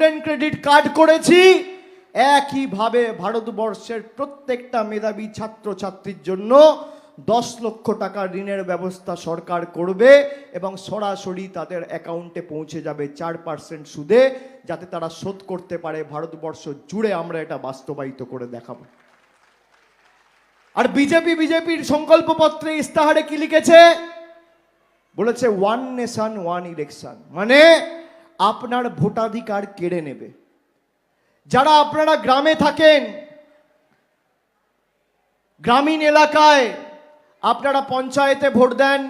Student credit card করেছি। একইভাবে ভারতবর্ষের প্রত্যেকটা মেধাবী ছাত্র ছাত্রীর জন্য দশ লক্ষ টাকা ঋণের ব্যবস্থা সরকার করবে এবং সরাসরি তাদের অ্যাকাউন্টে পৌঁছে যাবে চার পার্সেন্ট সুদে, যাতে তারা শোধ করতে পারে ভারতবর্ষ জুড়ে আমরা এটা বাস্তবায়িত করে দেখাবো। আর বিজেপি, বিজেপির সংকল্পপত্রে ইস্তাহারে কি লিখেছে? বলেছে ওয়ান নেশন ওয়ান ইলেকশন মানে আপনার ভোটাধিকার কেড়ে নেবে। যারা আপনারা গ্রামে থাকেন, গ্রামীণ এলাকায় আপনারা পঞ্চায়েতে ভোট দেন,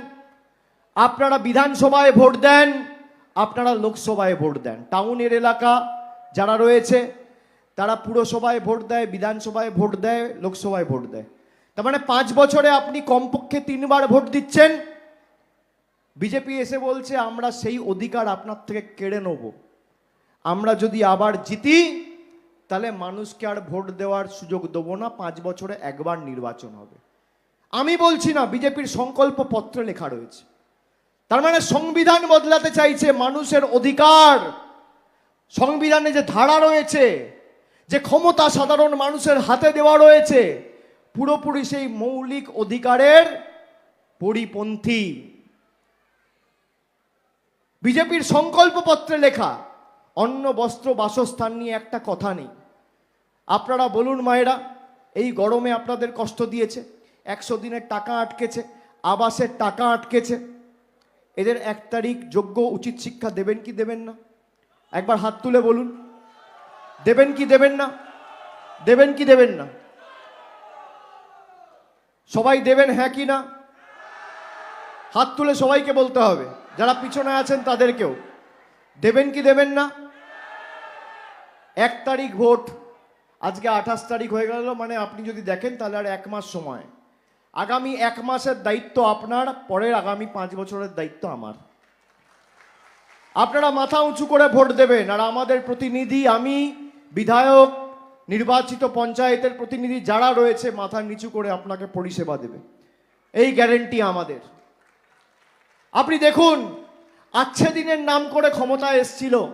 আপনারা বিধানসভায় ভোট দেন, আপনারা লোকসভায় ভোট দেন। টাউনের এলাকা যারা রয়েছে, তারা পুরসভায় ভোট দেয়, বিধানসভায় ভোট দেয়, লোকসভায় ভোট দেয়। তার মানে পাঁচ বছরে আপনি কমপক্ষে তিনবার ভোট দিচ্ছেন বিজেপি এসে বলছে, আমরা সেই অধিকার আপনার থেকে কেড়ে নেব। আমরা যদি আবার জিতি, তাহলে মানুষকে আর ভোট দেওয়ার সুযোগ দেবো না, পাঁচ বছরে একবার নির্বাচন হবে। আমি বলছি না বিজেপির সংকল্প পত্রে লেখা রয়েছে। তার মানে সংবিধান বদলাতে চাইছে মানুষের অধিকার। সংবিধানে যে ধারা রয়েছে, যে ক্ষমতা সাধারণ মানুষের হাতে দেওয়া রয়েছে, পুরোপুরি সেই মৌলিক অধিকারের পরিপন্থী। বিজেপির সংকল্পপত্রে লেখা, অন্ন, বস্ত্র, বাসস্থান নিয়ে একটা কথা নেই। আপনারা বলুন মায়েরা, এই গরমে আপনাদের কষ্ট দিয়েছে, একশো দিনের টাকা আটকেছে, আবাসের টাকা আটকেছে। এদের এক তারিখ যোগ্য উচিত শিক্ষা দেবেন কি দেবেন না? একবার হাত তুলে বলুন। দেবেন কি দেবেন না? দেবেন কি দেবেন না? সবাই দেবেন হ্যাঁ কি না? হাত তুলে সবাইকে বলতে হবে। যারা পিছনে আছেন তাদেরকেও। দেবেন কি দেবেন না? এক তারিখ ভোট। আজকে আঠাশ তারিখ হয়ে গেল মানে আপনি যদি দেখেন তাহলে আর এক মাস সময়। আগামী এক মাসের দায়িত্ব আপনার, পরের আগামী পাঁচ বছরের দায়িত্ব আমার। আপনারা মাথা উঁচু করে ভোট দেবেন, আর আমাদের প্রতিনিধি আমি, বিধায়ক, নির্বাচিত পঞ্চায়েতের প্রতিনিধি যারা রয়েছে, মাথা নিচু করে আপনাকে পরিষেবা দেবে। এই গ্যারেন্টি আমাদের। আপনি দেখুন আচ্ছে দিনের নাম করে ক্ষমতায় এসছিল।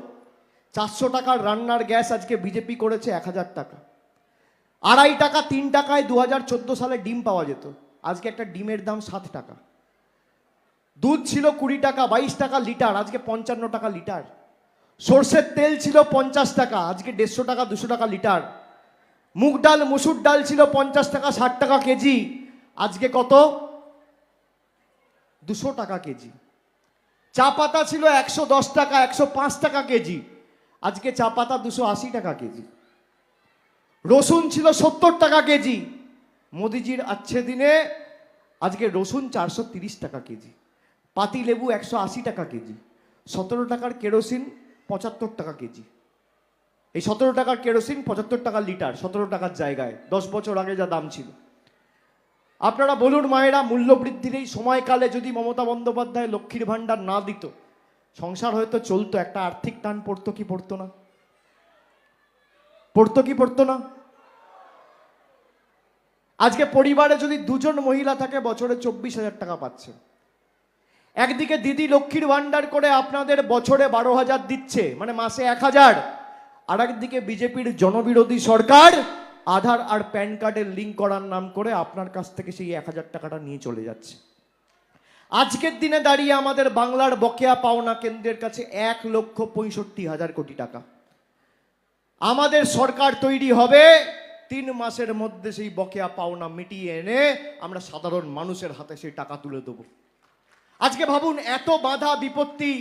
চারশো টাকার রান্নার গ্যাস আজকে বিজেপি করেছে এক হাজার টাকা। আড়াই টাকা, তিন টাকায় দু হাজার চোদ্দ সালে ডিম পাওয়া যেত। আজকে একটা ডিমের দাম সাত টাকা। দুধ ছিল কুড়ি টাকা, বাইশ টাকা লিটার, আজকে পঞ্চান্ন টাকা লিটার। সর্ষের তেল ছিল পঞ্চাশ টাকা, আজকে দেড়শো টাকা, দুশো টাকা লিটার। মুগ ডাল, মুসুর ডাল ছিল পঞ্চাশ টাকা, ষাট টাকা কেজি। আজকে কত? দুশো টাকা কেজি। চা পাতা ছিল একশো দশ টাকা, একশো পাঁচ টাকা কেজি। আজকে চা পাতা দুশো আশি টাকা কেজি। রসুন ছিল সত্তর টাকা কেজি। মোদিজির আচ্ছে দিনে আজকে রসুন চারশো তিরিশ টাকা কেজি। পাতি লেবু একশো আশি টাকা কেজি। সতেরো টাকার কেরোসিন পঁচাত্তর টাকা কেজি। এই সতেরো টাকার কেরোসিন পঁচাত্তর টাকা লিটার, সতেরো টাকার জায়গায়। দশ বছর আগে যা দাম ছিল। আপনারা বলুন, মায়েরা, মূল্যবৃদ্ধির এই সময়কালে যদি মমতা বন্দ্যোপাধ্যায় লক্ষ্মীর ভাণ্ডার না দিত, সংসার হয়তো চলতো, একটা আর্থিক টান পড়তো কি পড়তো না? পড়তো কি পড়তো না? আজকে পরিবারে যদি দুজন মহিলা থাকে, বছরে চব্বিশ হাজার টাকা পাচ্ছে। একদিকে দিদি লক্ষ্মীর ভাণ্ডার করে আপনাদের বছরে বারো হাজার দিচ্ছে মানে মাসে এক হাজার। আর একদিকে বিজেপির জনবিরোধী সরকার আধার আর প্যান কার্ডের লিঙ্ক করার নাম করে আপনার কাছ থেকে সেই এক হাজার টাকাটা নিয়ে চলে যাচ্ছে। আজকের দিনে দাঁড়িয়ে আমাদের বাংলার বকেয়া পাওনা কেন্দ্রের কাছে এক লক্ষ পঁয়ষট্টি হাজার কোটি টাকা। আমাদের সরকার তৈরি হবে, তিন মাসের মধ্যে সেই বকেয়া পাওনা মিটিয়ে এনে আমরা সাধারণ মানুষের হাতে সেই টাকা তুলে দেবো। আজকে ভাবুন, এত বাধা বিপত্তি,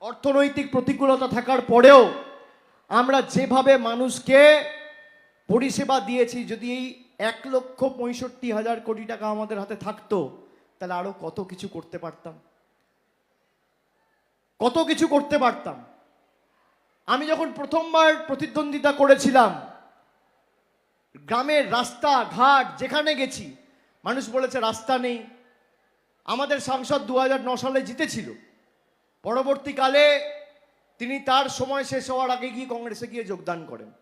অর্থনৈতিক প্রতিকূলতা থাকার পরেও আমরা যেভাবে মানুষকে পরিষেবা দিয়েছি, যদি এই এক লক্ষ পঁয়ষট্টি হাজার কোটি টাকা আমাদের হাতে থাকতো, তাহলে আরও কত কিছু করতে পারতাম? কত কিছু করতে পারতাম? আমি যখন প্রথমবার প্রতিদ্বন্দ্বিতা করেছিলাম, গ্রামের রাস্তা, ঘাট, যেখানে গেছি, মানুষ বলেছে রাস্তা নেই। আমাদের সাংসদ দু সালে জিতেছিল। পরবর্তীকালে তিনি তার সময় শেষ হওয়ার আগে গিয়ে কংগ্রেসে গিয়ে যোগদান করেন।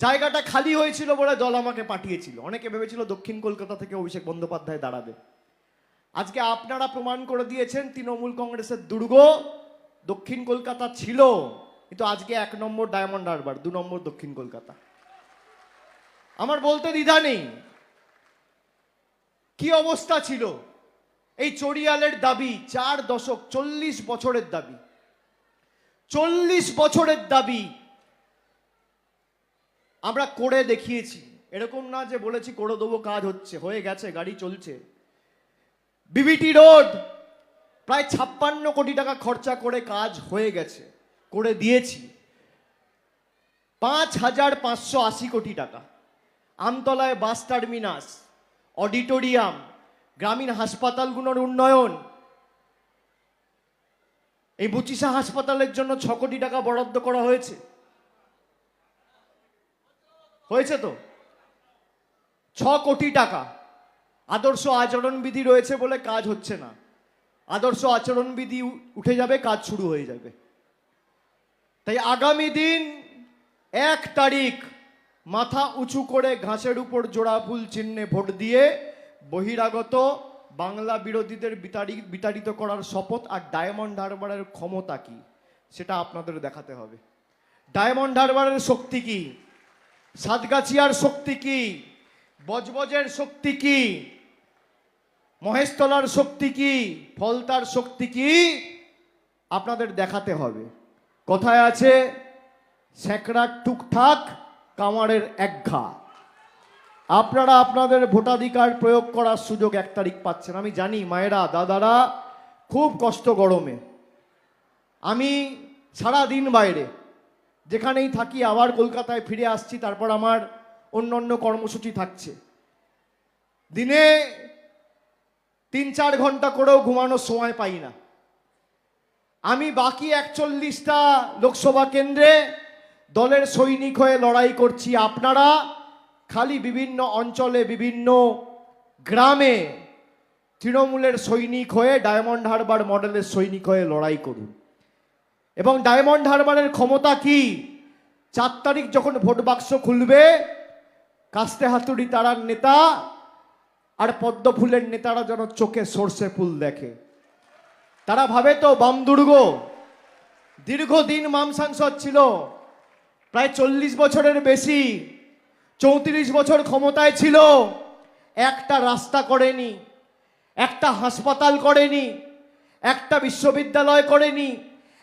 জায়গাটা খালি হয়েছিল বলে দল আমাকে পাঠিয়েছিল। অনেকে ভেবেছিল দক্ষিণ কলকাতা থেকে অভিষেক বন্দ্যোপাধ্যায় দাঁড়াবে। আজকে আপনারা প্রমাণ করে দিয়েছেন, তৃণমূল কংগ্রেসের দুর্গ দক্ষিণ কলকাতা ছিল, কিন্তু আজকে এক নম্বর ডায়মন্ড হারবার, দু নম্বর দক্ষিণ কলকাতা। আমার বলতে দ্বিধা নেই। কি অবস্থা ছিল? এই চড়িয়ালের দাবি, চার দশক, চল্লিশ বছরের দাবি। চল্লিশ বছরের দাবি আমরা করে দেখিয়েছি। এরকম না যে বলেছি করে দেবো, কাজ হচ্ছে, হয়ে গেছে, গাড়ি চলছে। বিবিটি রোড প্রায় ছাপ্পান্ন কোটি টাকা খরচা করে কাজ হয়ে গেছে, করে দিয়েছি। পাঁচ হাজার পাঁচশো আশি কোটি টাকা। আমতলায় বাস টার্মিনাস, অডিটোরিয়াম, গ্রামীণ হাসপাতালগুলোর উন্নয়ন। এই বুচিসা হাসপাতালের জন্য ছ কোটি টাকা বরাদ্দ করা হয়েছে। হয়েছে তো? ছ কোটি টাকা। আদর্শ আচরণবিধি রয়েছে বলে কাজ হচ্ছে না। আদর্শ আচরণবিধি উঠে যাবে, কাজ শুরু হয়ে যাবে। তাই আগামী দিন এক তারিখ মাথা উঁচু করে ঘাসের উপর জোড়া ফুল চিহ্নে ভোট দিয়ে বহিরাগত বাংলা বিরোধীদের বিতাড়ি- বিতাড়িত করার শপথ আর ডায়মন্ড হারবারের ক্ষমতা কি? সেটা আপনাদের দেখাতে হবে। ডায়মন্ড হারবারের শক্তি কি? সাতগাছিয়ার শক্তি কি? বজবজের শক্তি কি? মহেশতলার শক্তি কি? ফলতার শক্তি কি? আপনাদের দেখাতে হবে। কথায় আছে? স্যাঁকড়ার টুকঠাক কামারের এক ঘা আপনারা আপনাদের ভোটাধিকার প্রয়োগ করার সুযোগ এক তারিখ পাচ্ছেন। আমি জানি, মায়েরা, দাদারা খুব কষ্ট গরমে। আমি সারা দিন বাইরে। যেখানেই থাকি, আবার কলকাতায় ফিরে আসছি, তারপর আমার অন্য অন্য কর্মসূচি থাকছে। দিনে তিন চার ঘণ্টা করেও ঘুমানোর সময় পাই না। আমি বাকি একচল্লিশটা লোকসভা কেন্দ্রে দলের সৈনিক হয়ে লড়াই করছি। আপনারা খালি বিভিন্ন অঞ্চলে, বিভিন্ন গ্রামে তৃণমূলের সৈনিক হয়ে, ডায়মন্ড হারবার মডেলের সৈনিক হয়ে লড়াই করুন। এবং ডায়মন্ড হারবারের ক্ষমতা কি? চার তারিখ যখন ভোট বাক্স খুলবে, কাস্তে হাতুড়ি তারার নেতা আর পদ্ম ফুলের নেতারা যেন চোখে সর্ষে ফুল দেখে। তারা ভাবে তো বাম দুর্গ। দীর্ঘদিন মাম সাংসদ ছিল, প্রায় চল্লিশ বছরের বেশি, চৌত্রিশ বছর ক্ষমতায় ছিল। একটা রাস্তা করেনি, একটা হাসপাতাল করেনি, একটা বিশ্ববিদ্যালয় করেনি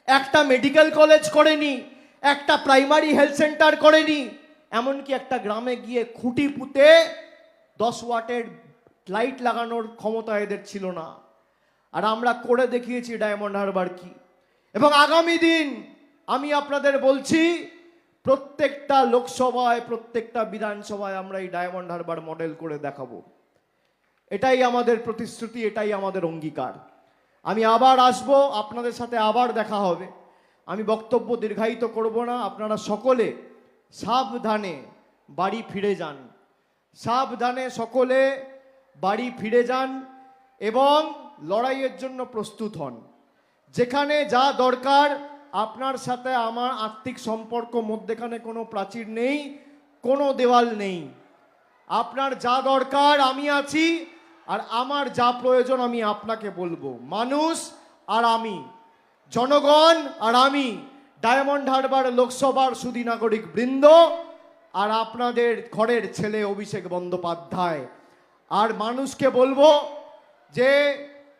একটা মেডিকেল কলেজ করেনি, একটা প্রাইমারি হেলথ সেন্টার করেনি, এমনকি একটা গ্রামে গিয়ে খুঁটি পুঁতে দশ ওয়াটের লাইট লাগানোর ক্ষমতা এদের ছিল না। আর আমরা করে দেখিয়েছি ডায়মন্ড হারবার কি। এবং আগামী দিন আমি আপনাদের বলছি, প্রত্যেকটা লোকসভায়, প্রত্যেকটা বিধানসভায় আমরা এই ডায়মন্ড হারবার মডেল করে দেখাবো। এটাই আমাদের প্রতিশ্রুতি, এটাই আমাদের অঙ্গীকার। আমি আবার আসব, আপনাদের সাথে আবার দেখা হবে। আমি বক্তব্য দীর্ঘায়িত করব না, আপনারা সকলে সাবধানে বাড়ি ফিরে যান। সাবধানে সকলে বাড়ি ফিরে যান এবং লড়াইয়ের জন্য প্রস্তুত হন। যেখানে যা দরকার, আপনার সাথে আমার আত্মিক সম্পর্ক, মধ্যেখানে কোনো প্রাচীর নেই, কোনো দেওয়াল নেই। আপনার যা দরকার, আমি আছি। আর আমার যা প্রয়োজন আমি আপনাকে বলব। মানুষ আর আমি, জনগণ আর আমি, ডায়মন্ড হারবার লোকসভার সুদী নাগরিক বৃন্দ আর আপনাদের ঘরের ছেলে অভিষেক বন্দ্যোপাধ্যায়। আর মানুষকে বলব যে,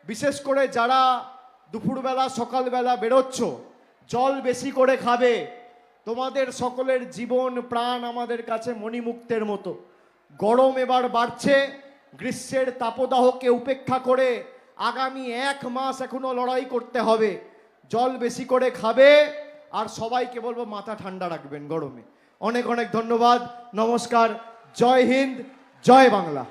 বিশেষ করে যারা দুপুরবেলা, সকালবেলা বেরোচ্ছ, জল বেশি করে খাবে। তোমাদের সকলের জীবন, প্রাণ আমাদের কাছে মণিমুক্তের মতো। গরম এবার বাড়ছে গ্রীষ্মের তাপদাহকে উপেক্ষা করে আগামী এক মাস এখনও লড়াই করতে হবে। জল বেশি করে খাবে আর সবাইকে বলব মাথা ঠান্ডা রাখবেন গরমে। অনেক অনেক ধন্যবাদ। নমস্কার। জয় হিন্দ। জয় বাংলা।